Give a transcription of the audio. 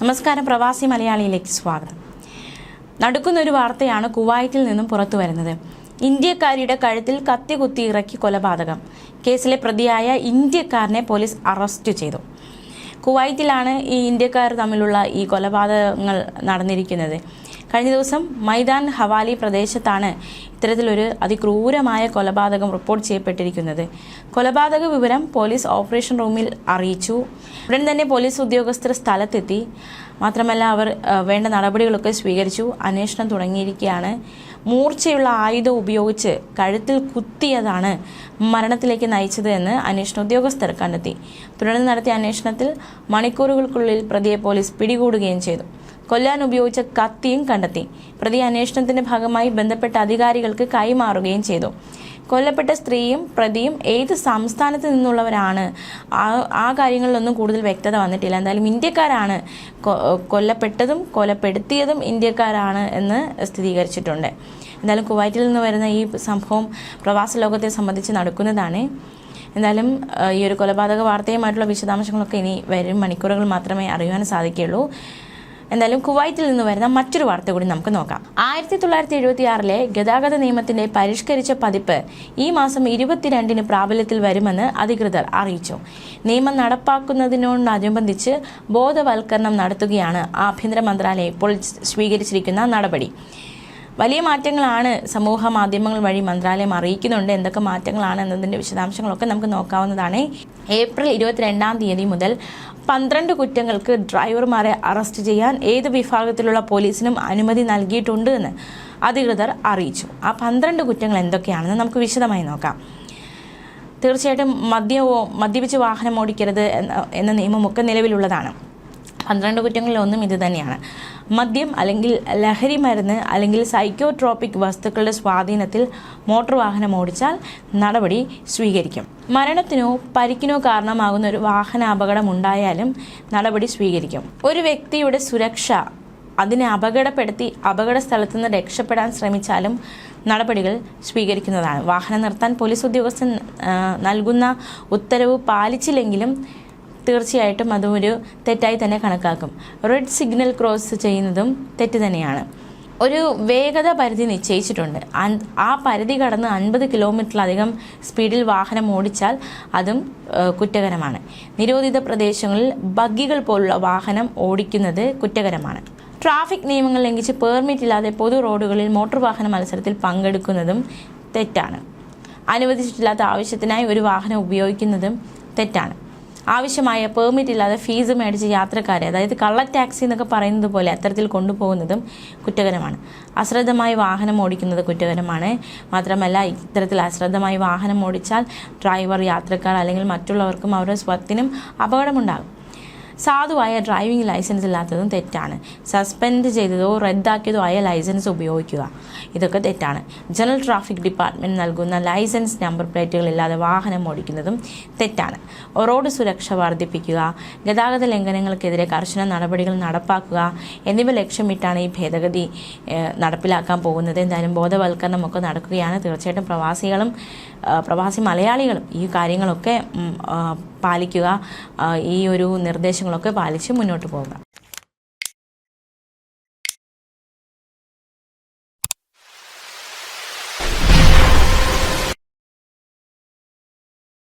നമസ്കാരം പ്രവാസി മലയാളിയിലേക്ക് സ്വാഗതം. നടക്കുന്ന ഒരു വാർത്തയാണ് കുവൈറ്റിൽ നിന്നും പുറത്തു വരുന്നത്. ഇന്ത്യക്കാരിയുടെ കഴുത്തിൽ കത്തി കുത്തി ഇറക്കി കൊലപാതകം. കേസിലെ പ്രതിയായ ഇന്ത്യക്കാരനെ പോലീസ് അറസ്റ്റ് ചെയ്തു. കുവൈറ്റിലാണ് ഈ ഇന്ത്യക്കാർ തമ്മിലുള്ള ഈ കൊലപാതകങ്ങൾ നടന്നിരിക്കുന്നത്. കഴിഞ്ഞ ദിവസം മൈദാൻ ഹവാലി പ്രദേശത്താണ് ഇത്തരത്തിലൊരു അതിക്രൂരമായ കൊലപാതകം റിപ്പോർട്ട് ചെയ്യപ്പെട്ടിരിക്കുന്നത്. കൊലപാതക വിവരം പോലീസ് ഓപ്പറേഷൻ റൂമിൽ അറിയിച്ചു. ഉടൻ തന്നെ പോലീസ് ഉദ്യോഗസ്ഥർ സ്ഥലത്തെത്തി. മാത്രമല്ല അവർ വേണ്ട നടപടികളൊക്കെ സ്വീകരിച്ചു. അന്വേഷണം തുടങ്ങിയിരിക്കുകയാണ്. മൂർച്ചയുള്ള ആയുധം ഉപയോഗിച്ച് കഴുത്തിൽ കുത്തിയതാണ് മരണത്തിലേക്ക് നയിച്ചത് എന്ന് അന്വേഷണ ഉദ്യോഗസ്ഥർ കണ്ടെത്തി. തുടർന്ന് നടത്തിയ അന്വേഷണത്തിൽ മണിക്കൂറുകൾക്കുള്ളിൽ പ്രതിയെ പോലീസ് പിടികൂടുകയും ചെയ്തു. കൊല്ലാൻ ഉപയോഗിച്ച കത്തിയും കണ്ടെത്തി. പ്രതി അന്വേഷണത്തിന്റെ ഭാഗമായി ബന്ധപ്പെട്ട അധികാരികൾക്ക് കൈമാറുകയും ചെയ്തു. കൊല്ലപ്പെട്ട സ്ത്രീയും പ്രതിയും ഏത് സംസ്ഥാനത്ത് നിന്നുള്ളവരാണ്? ആ കാര്യങ്ങളിലൊന്നും കൂടുതൽ വ്യക്തത വന്നിട്ടില്ല. എന്തായാലും ഇന്ത്യക്കാരാണ് കൊല്ലപ്പെട്ടതും കൊലപ്പെടുത്തിയതും ഇന്ത്യക്കാരാണ് എന്ന് സ്ഥിരീകരിച്ചിട്ടുണ്ട്. എന്തായാലും കുവൈറ്റിൽ നിന്ന് വരുന്ന ഈ സംഭവം പ്രവാസ ലോകത്തെ സംബന്ധിച്ച് നടക്കുന്നതാണ്. എന്തായാലും ഈ ഒരു കൊലപാതക വാർത്തയുമായിട്ടുള്ള വിശദാംശങ്ങളൊക്കെ ഇനി വരും മണിക്കൂറുകൾ മാത്രമേ അറിയുവാൻ സാധിക്കുകയുള്ളൂ. എന്തായാലും കുവൈറ്റിൽ നിന്ന് വരുന്ന മറ്റൊരു വാർത്ത കൂടി നമുക്ക് നോക്കാം. ആയിരത്തി തൊള്ളായിരത്തി എഴുപത്തി ആറിലെ ഗതാഗത നിയമത്തിന്റെ പരിഷ്കരിച്ച പതിപ്പ് ഈ മാസം ഇരുപത്തിരണ്ടിന് പ്രാബല്യത്തിൽ വരുമെന്ന് അധികൃതർ അറിയിച്ചു. നിയമം നടപ്പാക്കുന്നതിനോടനുബന്ധിച്ച് ബോധവൽക്കരണം നടത്തുകയാണ് ആഭ്യന്തര മന്ത്രാലയം ഇപ്പോൾ സ്വീകരിച്ചിരിക്കുന്ന നടപടി. വലിയ മാറ്റങ്ങളാണ് സമൂഹ മാധ്യമങ്ങൾ വഴി മന്ത്രാലയം അറിയിക്കുന്നുണ്ട്. എന്തൊക്കെ മാറ്റങ്ങളാണ് എന്നതിന്റെ വിശദാംശങ്ങളൊക്കെ നമുക്ക് നോക്കാവുന്നതാണ്. ഏപ്രിൽ ഇരുപത്തിരണ്ടാം തീയതി മുതൽ പന്ത്രണ്ട് കുറ്റങ്ങൾക്ക് ഡ്രൈവർമാരെ അറസ്റ്റ് ചെയ്യാൻ ഏത് വിഭാഗത്തിലുള്ള പോലീസിനും അനുമതി നൽകിയിട്ടുണ്ട് എന്ന് അധികൃതർ അറിയിച്ചു. ആ പന്ത്രണ്ട് കുറ്റങ്ങൾ എന്തൊക്കെയാണെന്ന് നമുക്ക് വിശദമായി നോക്കാം. തീർച്ചയായിട്ടും മദ്യവും മദ്യപിച്ച് വാഹനം ഓടിക്കരുത് എന്ന നിയമമൊക്കെ നിലവിലുള്ളതാണ്. പന്ത്രണ്ട് കുറ്റങ്ങളിൽ ഒന്നും ഇത് തന്നെയാണ്. മദ്യം അല്ലെങ്കിൽ ലഹരി മരുന്ന് അല്ലെങ്കിൽ സൈക്കോട്രോപിക് വസ്തുക്കളുടെ സ്വാധീനത്തിൽ മോട്ടോർ വാഹനം ഓടിച്ചാൽ നടപടി സ്വീകരിക്കും. മരണത്തിനോ പരിക്കിനോ കാരണമാകുന്ന ഒരു വാഹനാപകടം ഉണ്ടായാലും നടപടി സ്വീകരിക്കും. ഒരു വ്യക്തിയുടെ സുരക്ഷ അതിനെ അപകടപ്പെടുത്തി അപകട സ്ഥലത്ത് നിന്ന് രക്ഷപ്പെടാൻ ശ്രമിച്ചാലും നടപടികൾ സ്വീകരിക്കുന്നതാണ്. വാഹനം നിർത്താൻ പോലീസ് ഉദ്യോഗസ്ഥൻ നൽകുന്ന ഉത്തരവ് പാലിച്ചില്ലെങ്കിലും തീർച്ചയായിട്ടും അതും ഒരു തെറ്റായി തന്നെ കണക്കാക്കും. റെഡ് സിഗ്നൽ ക്രോസ് ചെയ്യുന്നതും തെറ്റ് തന്നെയാണ്. ഒരു വേഗത പരിധി നിശ്ചയിച്ചിട്ടുണ്ട്. ആ പരിധി കടന്ന് അൻപത് കിലോമീറ്ററിലധികം സ്പീഡിൽ വാഹനം ഓടിച്ചാൽ അതും കുറ്റകരമാണ്. നിരോധിത പ്രദേശങ്ങളിൽ ബഗ്ഗികൾ പോലുള്ള വാഹനം ഓടിക്കുന്നത് കുറ്റകരമാണ്. ട്രാഫിക് നിയമങ്ങൾ ലംഘിച്ച് പെർമിറ്റ് ഇല്ലാതെ പൊതു റോഡുകളിൽ മോട്ടോർ വാഹന മത്സരത്തിൽ പങ്കെടുക്കുന്നതും തെറ്റാണ്. അനുവദിച്ചിട്ടില്ലാത്ത ആവശ്യത്തിനായി ഒരു വാഹനം ഉപയോഗിക്കുന്നതും തെറ്റാണ്. ആവശ്യമായ പെർമിറ്റ് ഇല്ലാതെ ഫീസ് മേടിച്ച് യാത്രക്കാരെ അതായത് കള്ള ടാക്സി എന്നൊക്കെ പറയുന്നത് പോലെ അത്തരത്തിൽ കൊണ്ടുപോകുന്നതും കുറ്റകരമാണ്. അശ്രദ്ധമായി വാഹനം ഓടിക്കുന്നത് കുറ്റകരമാണ്. മാത്രമല്ല ഇത്തരത്തിൽ അശ്രദ്ധമായി വാഹനം ഓടിച്ചാൽ ഡ്രൈവർ യാത്രക്കാർ അല്ലെങ്കിൽ മറ്റുള്ളവർക്കും അവരുടെ സ്വത്തിനും അപകടമുണ്ടാകും. സാധുവായ ഡ്രൈവിംഗ് ലൈസൻസ് ഇല്ലാത്തതും തെറ്റാണ്. സസ്പെൻഡ് ചെയ്തതോ റദ്ദാക്കിയതോ ആയ ലൈസൻസ് ഉപയോഗിക്കുക. ഇതൊക്കെ തെറ്റാണ്. ജനറൽ ട്രാഫിക് ഡിപ്പാർട്ട്മെന്റ് നൽകുന്ന ലൈസൻസ് നമ്പർ പ്ലേറ്റുകളില്ലാതെ വാഹനം ഓടിക്കുന്നതും തെറ്റാണ്. റോഡ് സുരക്ഷ വർദ്ധിപ്പിക്കുക ഗതാഗത ലംഘനങ്ങൾക്കെതിരെ കർശന നടപടികൾ നടപ്പാക്കുക എന്നിവ ലക്ഷ്യമിട്ടാണ് ഈ ഭേദഗതി നടപ്പിലാക്കാൻ പോകുന്നത്. എന്തായാലും ബോധവൽക്കരണമൊക്കെ നടക്കുകയാണ്. തീർച്ചയായിട്ടും പ്രവാസികളും പ്രവാസി മലയാളികളും ഈ കാര്യങ്ങളൊക്കെ പാലിക്കുക ഈ ഒരു നിർദ്ദേശങ്ങളൊക്കെ പാലിച്ച് മുന്നോട്ട് പോകുക